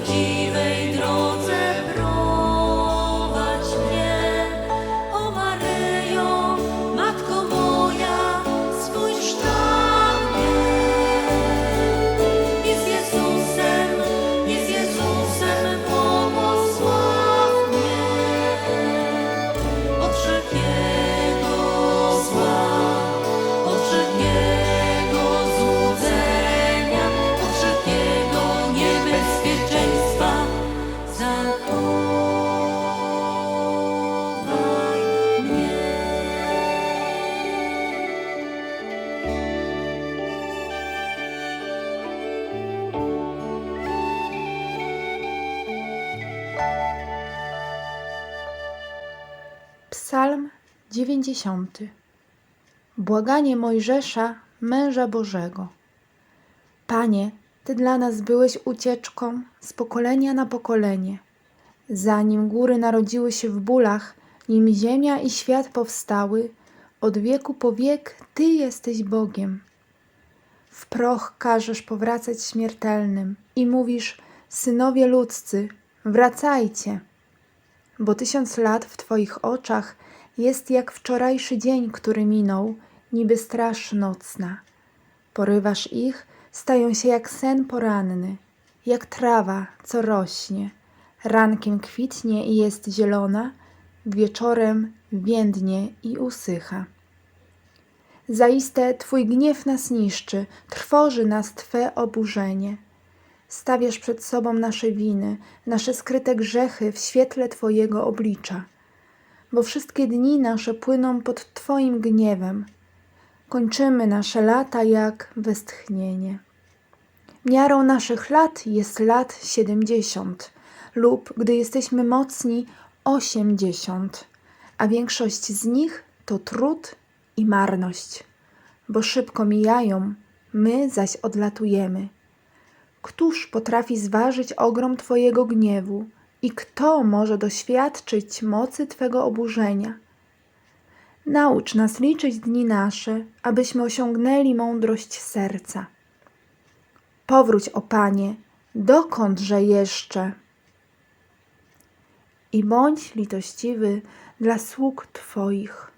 of Jesus. Psalm 90. Błaganie Mojżesza, męża Bożego. Panie, Ty dla nas byłeś ucieczką z pokolenia na pokolenie. Zanim góry narodziły się w bólach, nim ziemia i świat powstały, od wieku po wiek Ty jesteś Bogiem. W proch każesz powracać śmiertelnym i mówisz, synowie ludzcy, wracajcie bo tysiąc lat w Twoich oczach jest jak wczorajszy dzień, który minął, niby straż nocna. Porywasz ich, stają się jak sen poranny, jak trawa, co rośnie. Rankiem kwitnie i jest zielona, wieczorem więdnie i usycha. Zaiste Twój gniew nas niszczy, trwoży nas Twe oburzenie. Stawiasz przed sobą nasze winy, nasze skryte grzechy w świetle Twojego oblicza, bo wszystkie dni nasze płyną pod Twoim gniewem. Kończymy nasze lata jak westchnienie. Miarą naszych lat jest lat siedemdziesiąt, lub gdy jesteśmy mocni, osiemdziesiąt, a większość z nich to trud i marność, bo szybko mijają, my zaś odlatujemy. Któż potrafi zważyć ogrom Twojego gniewu i kto może doświadczyć mocy Twego oburzenia? Naucz nas liczyć dni nasze, abyśmy osiągnęli mądrość serca. Powróć, o Panie, dokądże jeszcze? I bądź litościwy dla sług Twoich.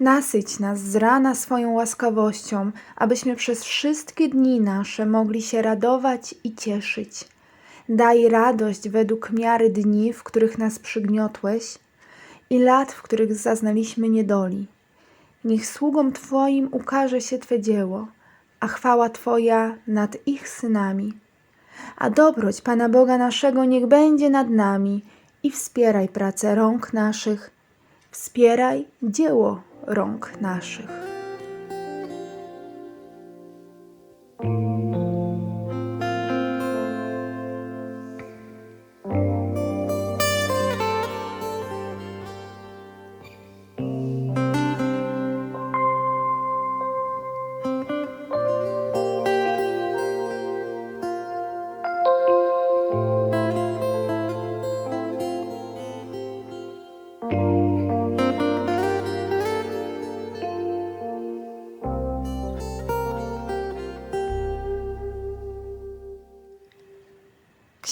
Nasyć nas z rana swoją łaskawością, abyśmy przez wszystkie dni nasze mogli się radować i cieszyć. Daj radość według miary dni, w których nas przygniotłeś i lat, w których zaznaliśmy niedoli. Niech sługom Twoim ukaże się Twe dzieło, a chwała Twoja nad ich synami. A dobroć Pana Boga naszego niech będzie nad nami i wspieraj pracę rąk naszych, wspieraj dzieło rąk naszych.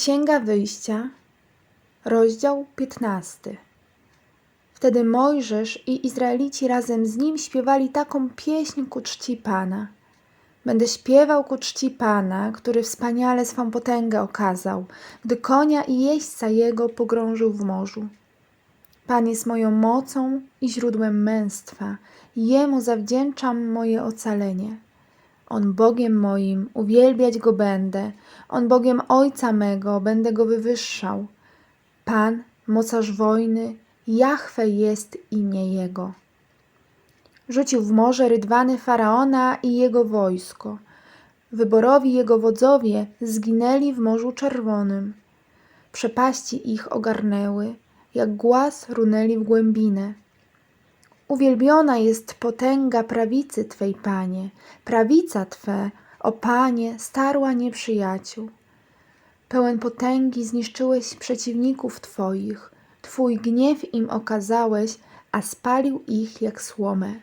Księga Wyjścia, rozdział 15. Wtedy Mojżesz i Izraelici razem z nim śpiewali taką pieśń ku czci Pana. Będę śpiewał ku czci Pana, który wspaniale swą potęgę okazał, gdy konia i jeźdźca jego pogrążył w morzu. Pan jest moją mocą i źródłem męstwa, Jemu zawdzięczam moje ocalenie. On Bogiem moim, uwielbiać Go będę, On Bogiem Ojca mego, będę Go wywyższał. Pan, mocarz wojny, Jahwe jest imię Jego. Rzucił w morze rydwany Faraona i jego wojsko. Wyborowi jego wodzowie zginęli w Morzu Czerwonym. Przepaści ich ogarnęły, jak głaz runęli w głębinę. Uwielbiona jest potęga prawicy Twej, Panie, prawica Twe, o Panie, starła nieprzyjaciół. Pełen potęgi zniszczyłeś przeciwników Twoich, Twój gniew im okazałeś, a spalił ich jak słomę.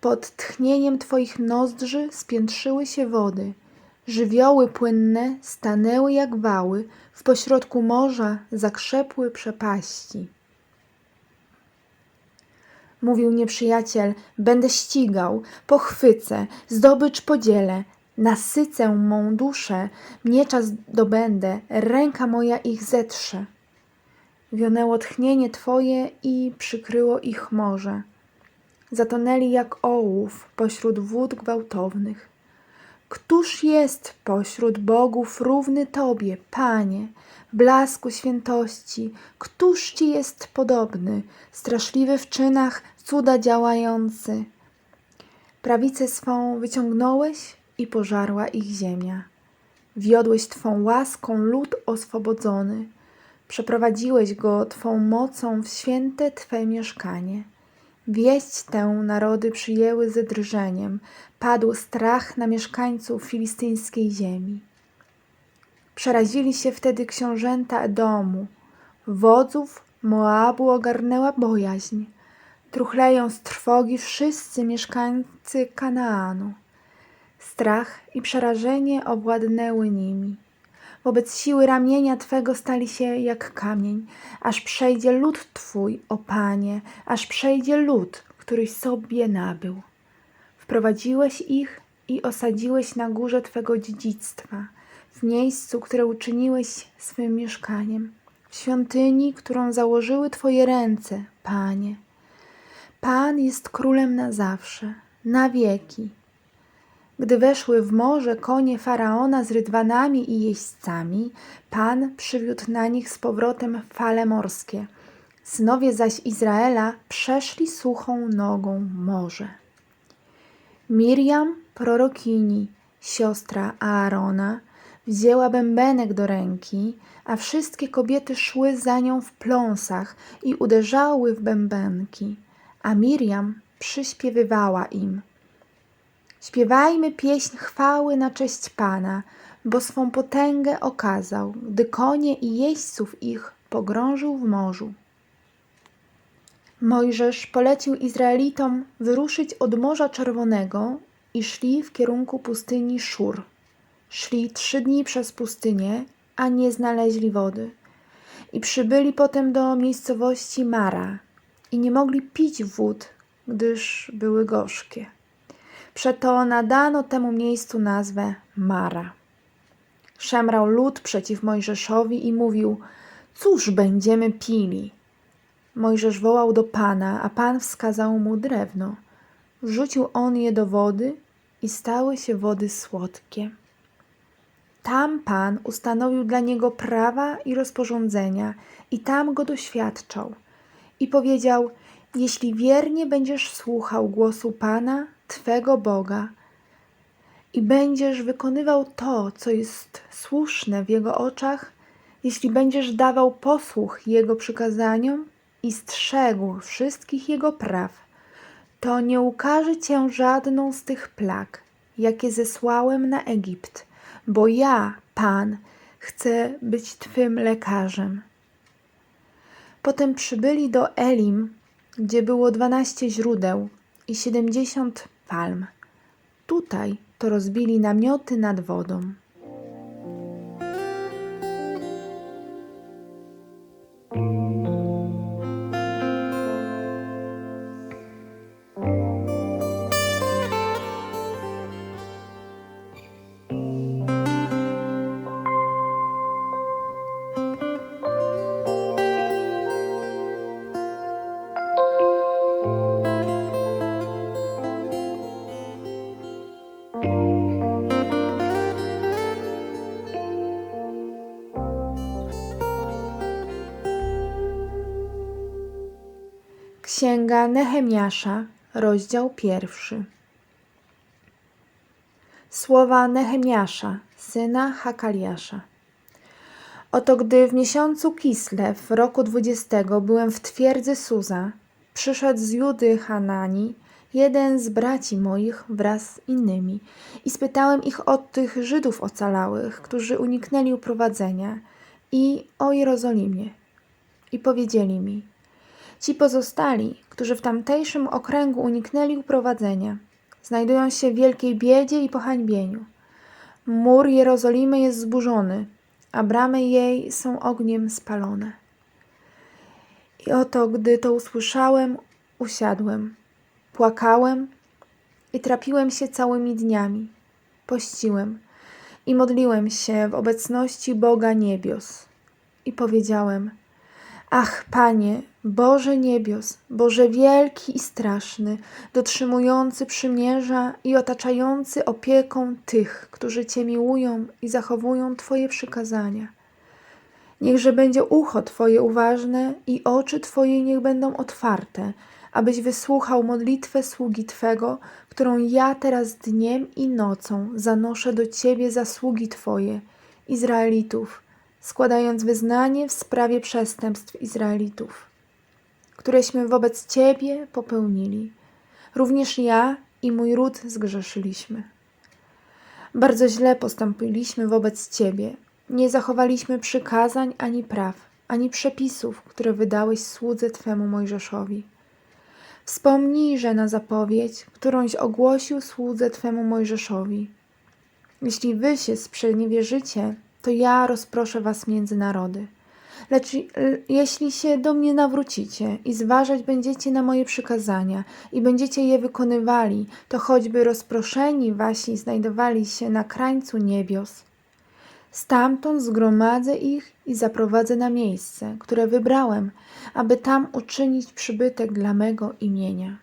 Pod tchnieniem Twoich nozdrzy spiętrzyły się wody, żywioły płynne stanęły jak wały, w pośrodku morza zakrzepły przepaści. Mówił nieprzyjaciel, będę ścigał, pochwycę, zdobycz podzielę, nasycę mą duszę, miecza zdobędę, ręka moja ich zetrze. Wionęło tchnienie Twoje i przykryło ich morze. Zatonęli jak ołów pośród wód gwałtownych. Któż jest pośród bogów równy Tobie, Panie, blasku świętości? Któż Ci jest podobny, straszliwy w czynach, cuda działający? Prawicę swą wyciągnąłeś i pożarła ich ziemia. Wiodłeś Twą łaską lud oswobodzony. Przeprowadziłeś go Twą mocą w święte Twe mieszkanie. Wieść tę narody przyjęły ze drżeniem, padł strach na mieszkańców filistyńskiej ziemi. Przerazili się wtedy książęta Edomu, wodzów Moabu ogarnęła bojaźń, truchleją z trwogi wszyscy mieszkańcy Kanaanu. Strach i przerażenie owładnęły nimi. Wobec siły ramienia Twego stali się jak kamień, aż przejdzie lud Twój, o Panie, aż przejdzie lud, któryś sobie nabył. Wprowadziłeś ich i osadziłeś na górze Twego dziedzictwa, w miejscu, które uczyniłeś swym mieszkaniem, w świątyni, którą założyły Twoje ręce, Panie. Pan jest królem na zawsze, na wieki. Gdy weszły w morze konie faraona z rydwanami i jeźdźcami, Pan przywiódł na nich z powrotem fale morskie. Synowie zaś Izraela przeszli suchą nogą morze. Miriam, prorokini, siostra Aarona, wzięła bębenek do ręki, a wszystkie kobiety szły za nią w pląsach i uderzały w bębenki, a Miriam przyśpiewywała im. Śpiewajmy pieśń chwały na cześć Pana, bo swą potęgę okazał, gdy konie i jeźdźców ich pogrążył w morzu. Mojżesz polecił Izraelitom wyruszyć od Morza Czerwonego i szli w kierunku pustyni Szur. Szli trzy dni przez pustynię, a nie znaleźli wody. I przybyli potem do miejscowości Mara i nie mogli pić wód, gdyż były gorzkie. Przeto nadano temu miejscu nazwę Mara. Szemrał lud przeciw Mojżeszowi i mówił: Cóż będziemy pili? Mojżesz wołał do Pana, a Pan wskazał mu drewno. Wrzucił on je do wody i stały się wody słodkie. Tam Pan ustanowił dla niego prawa i rozporządzenia, i tam go doświadczał. I powiedział: Jeśli wiernie będziesz słuchał głosu Pana, Twego Boga, i będziesz wykonywał to, co jest słuszne w Jego oczach, jeśli będziesz dawał posłuch Jego przykazaniom i strzegł wszystkich Jego praw, to nie ukaże Cię żadną z tych plag, jakie zesłałem na Egipt, bo ja, Pan, chcę być Twym lekarzem. Potem przybyli do Elim, gdzie było dwanaście źródeł i siedemdziesiąt palm. Tutaj to rozbili namioty nad wodą. Księga Nehemiasza, rozdział pierwszy. Słowa Nehemiasza, syna Hakaliasza. Oto gdy w miesiącu Kislew w roku dwudziestego byłem w twierdzy Suza, przyszedł z Judy Hanani, jeden z braci moich wraz z innymi i spytałem ich o tych Żydów ocalałych, którzy uniknęli uprowadzenia i o Jerozolimie. I powiedzieli mi – Ci pozostali, którzy w tamtejszym okręgu uniknęli uprowadzenia, znajdują się w wielkiej biedzie i pohańbieniu. Mur Jerozolimy jest zburzony, a bramy jej są ogniem spalone. I oto, gdy to usłyszałem, usiadłem, płakałem i trapiłem się całymi dniami. Pościłem i modliłem się w obecności Boga niebios. I powiedziałem – Ach, Panie, Boże niebios, Boże wielki i straszny, dotrzymujący przymierza i otaczający opieką tych, którzy Cię miłują i zachowują Twoje przykazania. Niechże będzie ucho Twoje uważne i oczy Twoje niech będą otwarte, abyś wysłuchał modlitwę sługi Twego, którą ja teraz dniem i nocą zanoszę do Ciebie za sługi Twoje, Izraelitów, składając wyznanie w sprawie przestępstw Izraelitów, któreśmy wobec Ciebie popełnili. Również ja i mój ród zgrzeszyliśmy. Bardzo źle postąpiliśmy wobec Ciebie. Nie zachowaliśmy przykazań ani praw, ani przepisów, które wydałeś słudze Twemu Mojżeszowi. Wspomnijże na zapowiedź, którąś ogłosił słudze Twemu Mojżeszowi. Jeśli wy się sprzeniewierzycie, to ja rozproszę was między narody. Lecz l- jeśli się do mnie nawrócicie i zważać będziecie na moje przykazania i będziecie je wykonywali, to choćby rozproszeni wasi znajdowali się na krańcu niebios. Stamtąd zgromadzę ich i zaprowadzę na miejsce, które wybrałem, aby tam uczynić przybytek dla mego imienia.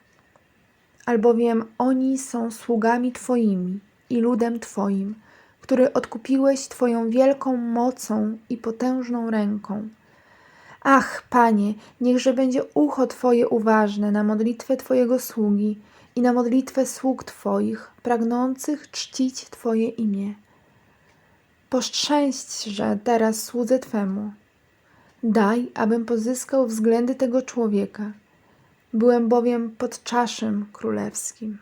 Albowiem oni są sługami Twoimi i ludem Twoim, który odkupiłeś Twoją wielką mocą i potężną ręką. Ach, Panie, niechże będzie ucho Twoje uważne na modlitwę Twojego sługi i na modlitwę sług Twoich, pragnących czcić Twoje imię. Poszczęśćże teraz słudze Twemu. Daj, abym pozyskał względy tego człowieka. Byłem bowiem pod czaszym królewskim.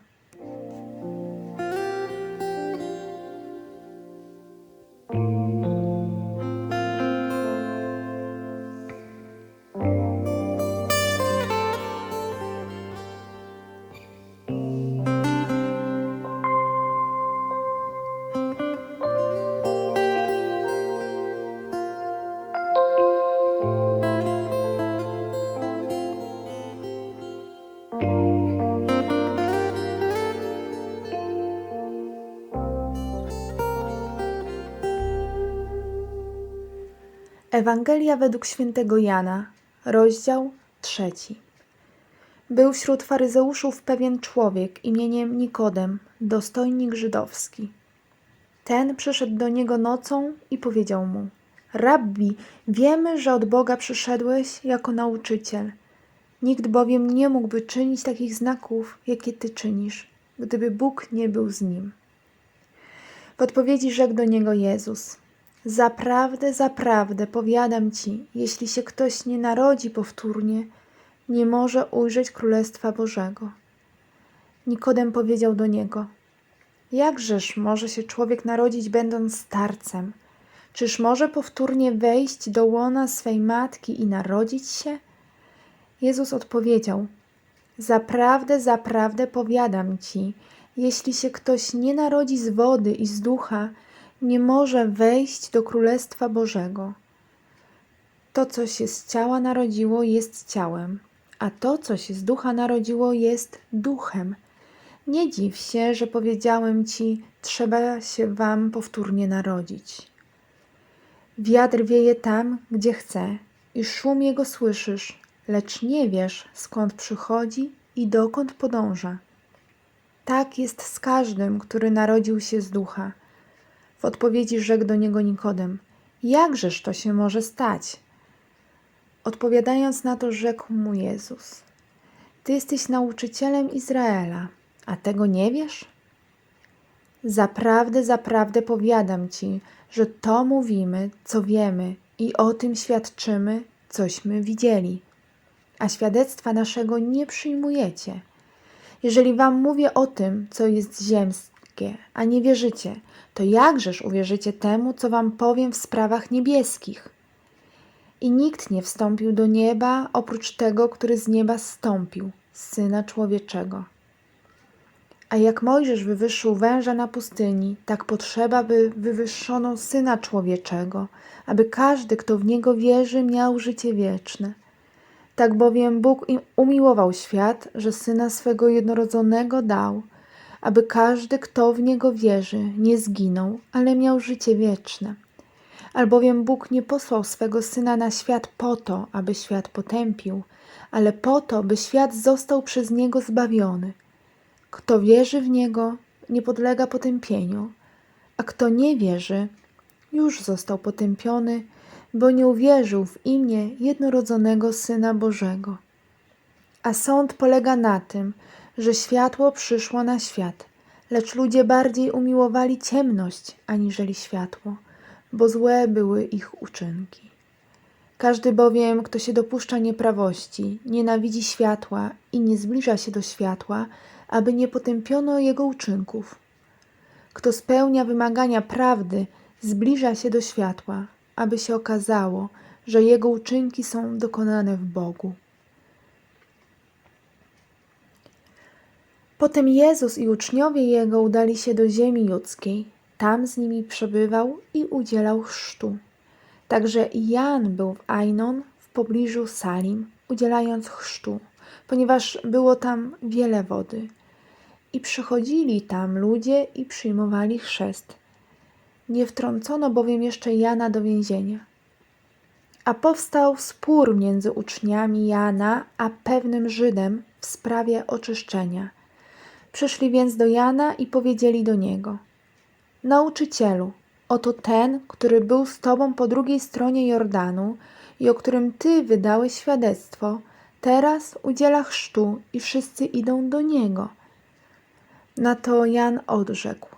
Ewangelia według świętego Jana, rozdział trzeci. Był wśród faryzeuszów pewien człowiek imieniem Nikodem, dostojnik żydowski. Ten przyszedł do niego nocą i powiedział mu: Rabbi, wiemy, że od Boga przyszedłeś jako nauczyciel. Nikt bowiem nie mógłby czynić takich znaków, jakie ty czynisz, gdyby Bóg nie był z nim. W odpowiedzi rzekł do niego Jezus: Zaprawdę, zaprawdę powiadam ci, jeśli się ktoś nie narodzi powtórnie, nie może ujrzeć Królestwa Bożego. Nikodem powiedział do niego: Jakżeż może się człowiek narodzić, będąc starcem? Czyż może powtórnie wejść do łona swej matki i narodzić się? Jezus odpowiedział: Zaprawdę, zaprawdę powiadam ci, jeśli się ktoś nie narodzi z wody i z ducha, nie może wejść do Królestwa Bożego. To, co się z ciała narodziło, jest ciałem, a to, co się z ducha narodziło, jest duchem. Nie dziw się, że powiedziałem ci, trzeba się wam powtórnie narodzić. Wiatr wieje tam, gdzie chce, i szum jego słyszysz, lecz nie wiesz, skąd przychodzi i dokąd podąża. Tak jest z każdym, który narodził się z ducha. W odpowiedzi rzekł do niego Nikodem: Jakżeż to się może stać? Odpowiadając na to, rzekł mu Jezus: Ty jesteś nauczycielem Izraela, a tego nie wiesz? Zaprawdę, zaprawdę powiadam ci, że to mówimy, co wiemy, i o tym świadczymy, cośmy widzieli. A świadectwa naszego nie przyjmujecie. Jeżeli wam mówię o tym, co jest ziemskie, a nie wierzycie, to jakżeż uwierzycie temu, co wam powiem w sprawach niebieskich? I nikt nie wstąpił do nieba oprócz tego, który z nieba zstąpił, syna człowieczego. A jak Mojżesz wywyższył węża na pustyni, tak potrzeba, by wywyższono syna człowieczego, aby każdy, kto w niego wierzy, miał życie wieczne. Tak bowiem Bóg umiłował świat, że syna swego jednorodzonego dał, aby każdy, kto w niego wierzy, nie zginął, ale miał życie wieczne. Albowiem Bóg nie posłał swego syna na świat po to, aby świat potępił, ale po to, by świat został przez niego zbawiony. Kto wierzy w niego, nie podlega potępieniu, a kto nie wierzy, już został potępiony, bo nie uwierzył w imię jednorodzonego Syna Bożego. A sąd polega na tym, że światło przyszło na świat, lecz ludzie bardziej umiłowali ciemność aniżeli światło, bo złe były ich uczynki. Każdy bowiem, kto się dopuszcza nieprawości, nienawidzi światła i nie zbliża się do światła, aby nie potępiono jego uczynków. Kto spełnia wymagania prawdy, zbliża się do światła, aby się okazało, że jego uczynki są dokonane w Bogu. Potem Jezus i uczniowie Jego udali się do ziemi judzkiej. Tam z nimi przebywał i udzielał chrztu. Także Jan był w Ainon w pobliżu Salim, udzielając chrztu, ponieważ było tam wiele wody. I przychodzili tam ludzie i przyjmowali chrzest. Nie wtrącono bowiem jeszcze Jana do więzienia. A powstał spór między uczniami Jana a pewnym Żydem w sprawie oczyszczenia. Przyszli więc do Jana i powiedzieli do niego: Nauczycielu, oto ten, który był z tobą po drugiej stronie Jordanu i o którym ty wydałeś świadectwo, teraz udziela chrztu i wszyscy idą do niego. Na to Jan odrzekł: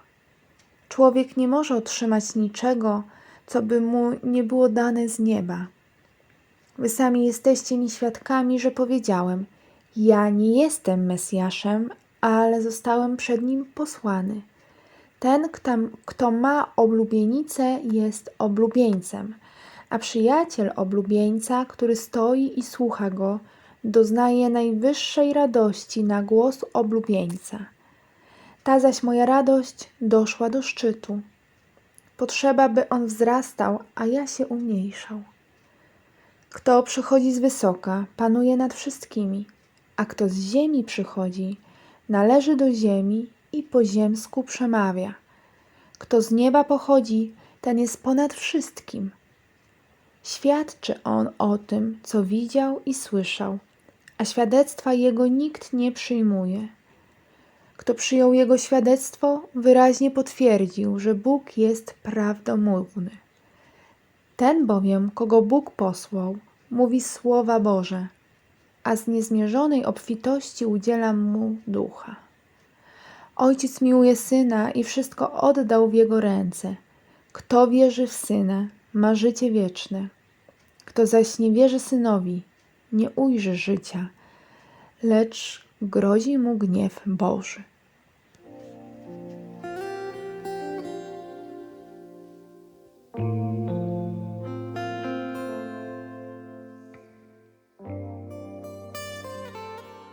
Człowiek nie może otrzymać niczego, co by mu nie było dane z nieba. Wy sami jesteście mi świadkami, że powiedziałem: Ja nie jestem Mesjaszem, ale zostałem przed nim posłany. Ten, kto, kto ma oblubienicę, jest oblubieńcem, a przyjaciel oblubieńca, który stoi i słucha go, doznaje najwyższej radości na głos oblubieńca. Ta zaś moja radość doszła do szczytu. Potrzeba, by on wzrastał, a ja się umniejszał. Kto przychodzi z wysoka, panuje nad wszystkimi, a kto z ziemi przychodzi, należy do ziemi i po ziemsku przemawia. Kto z nieba pochodzi, ten jest ponad wszystkim. Świadczy on o tym, co widział i słyszał, a świadectwa jego nikt nie przyjmuje. Kto przyjął jego świadectwo, wyraźnie potwierdził, że Bóg jest prawdomówny. Ten bowiem, kogo Bóg posłał, mówi słowa Boże, a z niezmierzonej obfitości udziela mu ducha. Ojciec miłuje syna i wszystko oddał w jego ręce. Kto wierzy w syna, ma życie wieczne. Kto zaś nie wierzy synowi, nie ujrzy życia, lecz grozi mu gniew Boży.